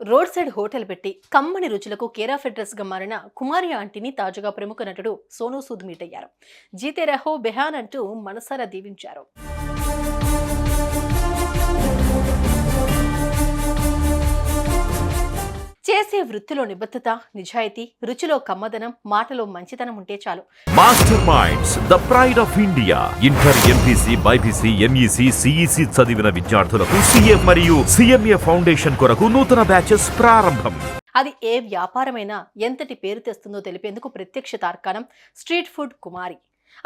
Road side hotel పెట్టి కమ్మని రుచులకు care of అడ్రస్గా మారిన కుమారి ఆంటీని తాజాగా ప్రముఖ నటుడు సోనూ సూద్ మీట్ అయ్యారు. జీతే రహో బెహాన్ అంటూ మనసారా దీవించారు. చేసే వృత్తిలో నిబద్ధత నిజాయితీ రుచిలో కమ్మదనం మాటలో మంచితనం ఉంటే చాలు. Master minds the pride of India inter MPC BiPC MEC CEC చదివిన విద్యార్థులకు సిఏ మరియు సిఎంఏ ఫౌండేషన్ కొరకు నూతన బ్యాచెస్ ప్రారంభం. అది ఏ వ్యాపారమైనా ఎంతటి పేరు తెస్తుందో తెలిపేందుకు ప్రత్యక్ష తార్కాణం స్ట్రీట్ ఫుడ్ కుమారి.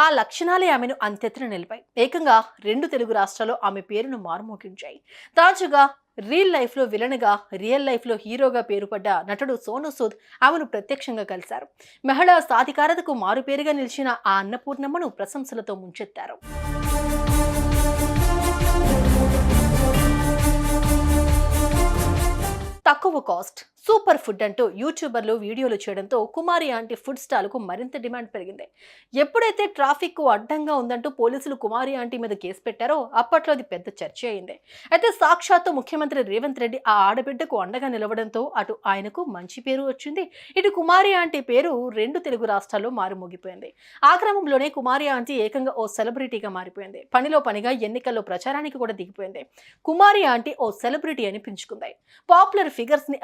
ఆ లక్షణాలే ఆమెను అంతెత్తున నిలిపాయి. ఏకంగా రెండు తెలుగు రాష్ట్రాల్లో ఆమె పేరును మారుమోగించాయి. తాజాగా రియల్ లైఫ్లో విలన్గా రియల్ లైఫ్లో హీరోగా పేరుపడ్డ నటుడు సోను సూద్ ఆమెను ప్రత్యక్షంగా కలిశారు. మహిళా సాధికారతకు మారుపేరుగా నిలిచిన ఆ అన్నపూర్ణమ్మను ప్రశంసలతో ముంచెత్తారు. తక్కువ కాస్ట్ సూపర్ ఫుడ్ అంటూ యూట్యూబర్లు వీడియోలు చేయడంతో కుమారి ఆంటీ ఫుడ్ స్టాల్కు మరింత డిమాండ్ పెరిగింది. ఎప్పుడైతే ట్రాఫిక్ అడ్డంగా ఉందంటూ పోలీసులు కుమారి ఆంటీ మీద కేసు పెట్టారో అప్పట్లో అది పెద్ద చర్చ అయింది. అయితే సాక్షాత్తు ముఖ్యమంత్రి రేవంత్ రెడ్డి ఆ ఆడబిడ్డకు అండగా నిలవడంతో అటు ఆయనకు మంచి పేరు వచ్చింది. ఇటు కుమారి ఆంటీ పేరు రెండు తెలుగు రాష్ట్రాల్లో మారుమోగిపోయింది ఆ క్రమంలోనే కుమారి ఆంటీ ఏకంగా ఓ సెలబ్రిటీగా మారిపోయింది. పనిలో పనిగా ఎన్నికల్లో ప్రచారానికి కూడా దిగిపోయింది. కుమారి ఆంటీ ఓ సెలబ్రిటీ అని పెంచుకుంది పాపులర్ ఫిగర్స్ని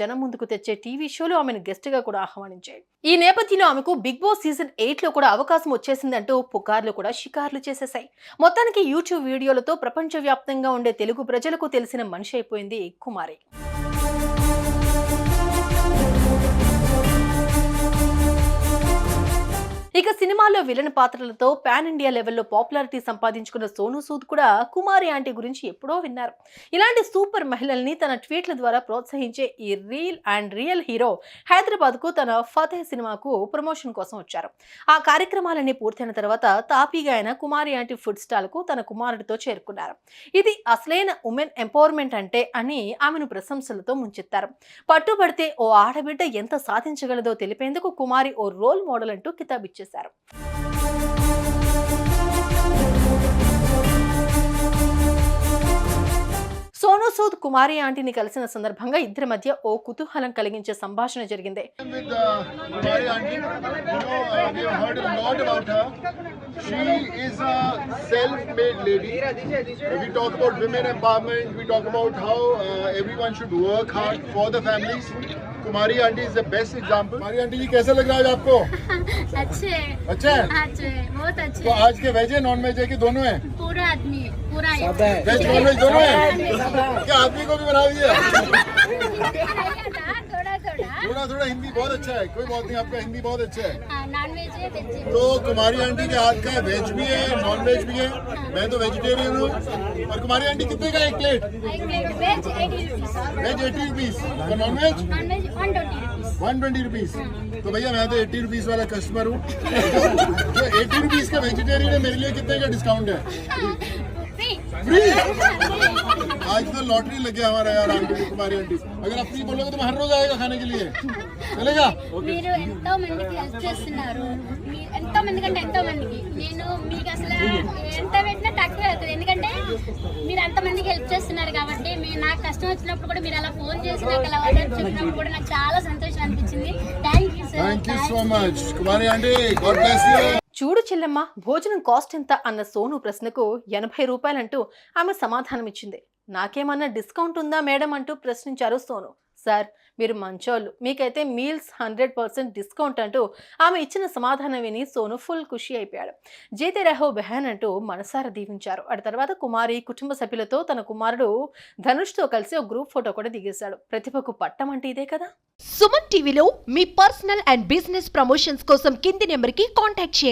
జనం ముందుకు తెచ్చే టీవీ షోలు ఆమెను గెస్ట్గా కూడా ఆహ్వానించాయి. ఈ నేపథ్యంలో ఆమెకు బిగ్ బాస్ సీజన్ ఎయిట్లో కూడా అవకాశం వచ్చేసిందంటూ పుకార్లు కూడా షికార్లు చేసేశాయి. మొత్తానికి యూట్యూబ్ వీడియోలతో ప్రపంచవ్యాప్తంగా ఉండే తెలుగు ప్రజలకు తెలిసిన మనిషి అయిపోయింది కుమారి. ఇక సినిమాల్లో విలన్ పాత్రలతో పాన్ ఇండియా లెవెల్లో పాపులారిటీ సంపాదించుకున్న సోనూ సూద్ కూడా కుమారి ఆంటీ గురించి ఎప్పుడో విన్నారు. ఇలాంటి సూపర్ మహిళల్ని తన ట్వీట్ల ద్వారా ప్రోత్సహించే ఈ రీల్ అండ్ రియల్ హీరో హైదరాబాద్కు తన ఫతేహ్ సినిమాకు ప్రమోషన్ కోసం వచ్చారు. ఆ కార్యక్రమాలన్నీ పూర్తయిన తర్వాత తాపీగా ఆయన కుమారి ఆంటీ ఫుడ్ స్టాల్కు తన కుమారుడితో చేరుకున్నారు. ఇది అసలైన ఉమెన్ ఎంపవర్మెంట్ అంటే అని ఆమెను ప్రశంసలతో ముంచెత్తారు. పట్టుబడితే ఓ ఆడబిడ్డ ఎంత సాధించగలదో తెలిపేందుకు కుమారి ఓ రోల్ మోడల్ అంటూ కితాబిచ్చేశారు. చేశారు సోనూ సూద్ కుమారి ఆంటీని కలిసిన సందర్భంగా ఇద్దరి మధ్య ఓ కుతూహలం కలిగించే సంభాషణ జరిగింది with uh, Kumari auntie. You know, uh, we have heard a lot about her. She is a self-made lady. Uh, we talk about women empowerment. We talk about how uh, everyone should work hard for the families. Kumari auntie is the best example. Kumari auntie जी कैसा लग रहा है आज आपको अच्छे हैं, अच्छा है अच्छे हैं, बहुत अच्छे तो हैं। आज के वेज है नॉन वेज है कि दोनों है पूरा आदमी पूरा है। वेज नॉन वेज दोनों है क्या आदमी को भी बना दिया? थोड़ा थोड़ा थोड़ा थोड़ा हिंदी बहुत अच्छा है। कोई बात नहीं आपका हिंदी बहुत अच्छा है। नॉन वेज है तो कुमारी आंटी के हाथ का वेज भी है नॉन वेज भी है। मैं तो वेजिटेरियन हूँ। और कुमारी आंटी कितने का एक प्लेट वेज एटी रुपीज़ और non veg one twenty rupees तो भैया मैं तो एट्टी रुपीज़ वाला कस्टमर हूँ। जो एटी रुपीज़ का वेजिटेरियन है मेरे लिए कितने का डिस्काउंट है फ्री फ्री आज तो लॉटरी लग गया हमारा यार आंटी कुमारी आंटी अगर आप फ्री बोलोगे तो मैं हर रोज आएगा खाने के लिए चलेगा మీరు ఎంతో మందికి హెల్ప్ చేస్తున్నారు మీ- ఎంతో మంది కంటే ఎంతో మందికి నేను మీకు అసలు ఎంత పెట్టినా తక్కువ అవుతుంది ఎందుకంటే మీరు అంత మందికి హెల్ప్ చేస్తున్నారు కాబట్టి మీరు నాకు కష్టం వచ్చినప్పుడు కూడా మీరు అలా ఫోన్ చేసి నాకు అలా ఆర్డర్ చెప్పినప్పుడు కూడా నాకు చాలా సంతోషం అనిపించింది thank you sir thank you so much Kumari aunty God bless you చూడు చెల్లెమ్మ భోజనం కాస్ట్ ఎంత అన్న సోను ప్రశ్నకు ఎనభై రూపాయలంటూ ఆమె సమాధానమిచ్చింది. నాకేమన్నా డిస్కౌంట్ ఉందా మేడం అంటూ ప్రశ్నించారు సోను. సార్ మీరు మంచోళ్ళు. మీకైతే మీల్స్ హండ్రెడ్ పర్సెంట్ డిస్కౌంట్ అంటూ ఆమె ఇచ్చిన సమాధానం విని సోను ఫుల్ ఖుషి అయిపోయాడు. జీతే రహో బెహన్ అంటూ మనసారా దీవించారు. ఆ తర్వాత కుమారి కుటుంబ సభ్యులతో తన కుమారుడు ధనుష్తో కలిసి ఒక గ్రూప్ ఫోటో కూడా దిగేశాడు. ప్రతిభకు పట్టం అంటే ఇదే కదా? సుమన్ టీవీలో మీ పర్సనల్ అండ్ బిజినెస్ ప్రమోషన్స్ కోసం కింది నెంబర్కి కాంటాక్ట్ చేయండి.